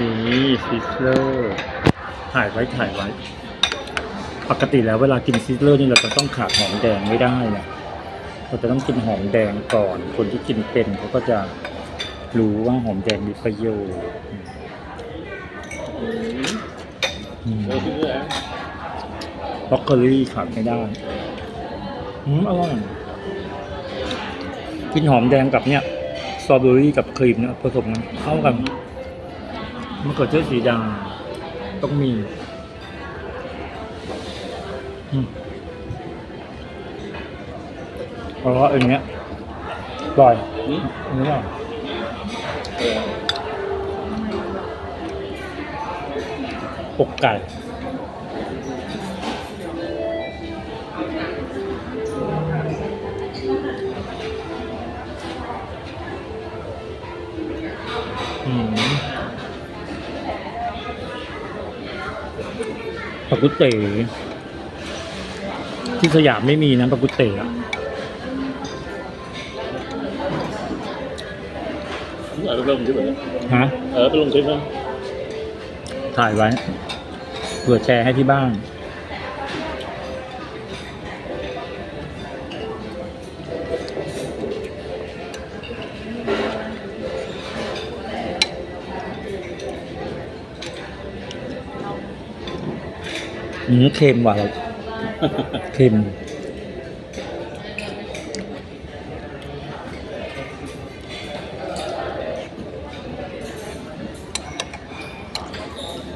นี่ซิสเลอร์ถ่ายไว้ถ่ายไว้ ปกติแล้วเวลากินซิสเลอร์นี่เราจะต้องขาดหอมแดงไม่ได้นะเราจะต้องกินหอมแดงก่อน คนที่กินเป็นเขาก็จะรู้ว่าหอมแดงมีประโยชน์บล็อกโคลี่ขาดไม่ได้อืมอร่อยกินหอมแดงกับเนี่ยสตรอเบอรี่กับครีมเนี่ยผสมกันเข้ากัน มะเขือเทศสีดาต้องมีอืมเพราะว่าอันเนี้ยอร่อยอันนี้อร่อยเอออกไก่อืม ปลากุเต๋ที่สยามไม่มีนะปลากุเต๋อะเออไปลงคลิปเลยฮะ เออไปลงคลิปเลยถ่ายไว้เผื่อแชร์ให้ที่บ้าน อืมเค็มว่ะเราเค็ม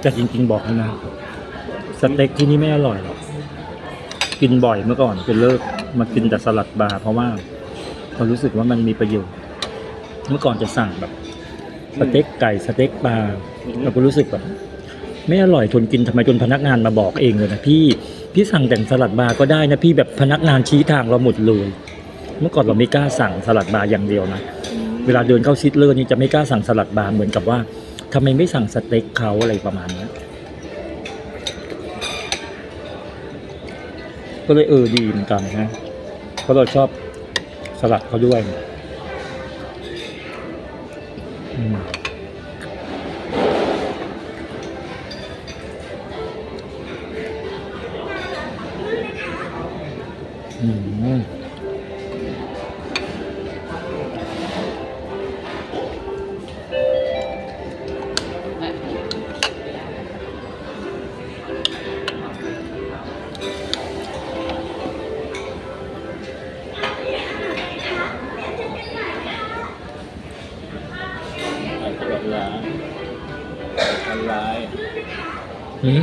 แต่จริง ๆ บอกเลยนะสเต็กที่นี่ไม่อร่อยหรอกกินบ่อยเมื่อก่อนจนเลิกมากินแต่สลัดบาร์เพราะว่าเรารู้สึกว่ามันมีประโยชน์เมื่อก่อนจะสั่งแบบสเต็กไก่สเต็กปลาเราก็รู้สึกแบบ ไม่อร่อยทนกินทำไมจนพนักงานมาบอกเองเลยนะพี่ พี่สั่งแต่งสลัดบาร์ก็ได้นะพี่แบบพนักงานชี้ทางเราหมดเลย เมื่อก่อนเราไม่กล้าสั่งสลัดบาร์อย่างเดียวนะ เวลาเดินเข้าซิดเลอร์นี่จะไม่กล้าสั่งสลัดบาร์เหมือนกับว่าทำไมไม่สั่งสเต็กเขาอะไรประมาณเนี้ยก็เลยเออดีเหมือนกันนะเพราะเราชอบสลัดเขาด้วยอืม อืมตลอดเวลาออนไลน์หืม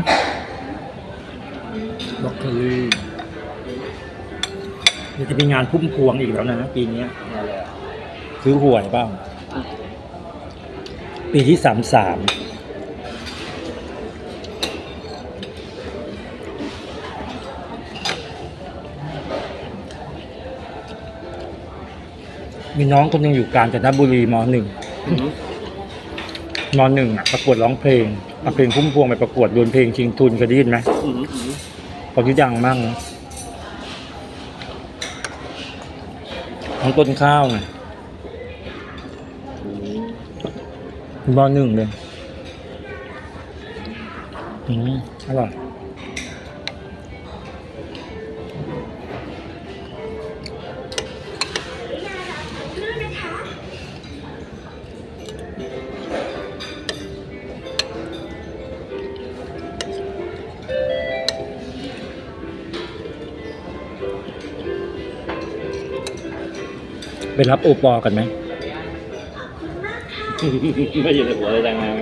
บล็อกโคลี เดี๋ยวจะมีงานพุ่มพวงอีกแล้วนะปีเนี้ยอะไรอะซื้อหวยบ้าง ปีที่สามสามมีน้องคนหนึงอยู่กาญจนบุรีมหนึ่งอืมมหนึ่งอะประกวดร้องเพลงเอาเพลงพุ่มพวงไปประกวดดวลเพลงชิงทุนเคยได้ยินไหมอืมอืมตอนที่ดังมากนะ ทั้งต้นข้าวไงอืมมหนึ่งเลย อืมอร่อย ไปรับโอปอกันไหม ไม่อยู่ในหัวเลยจังงาน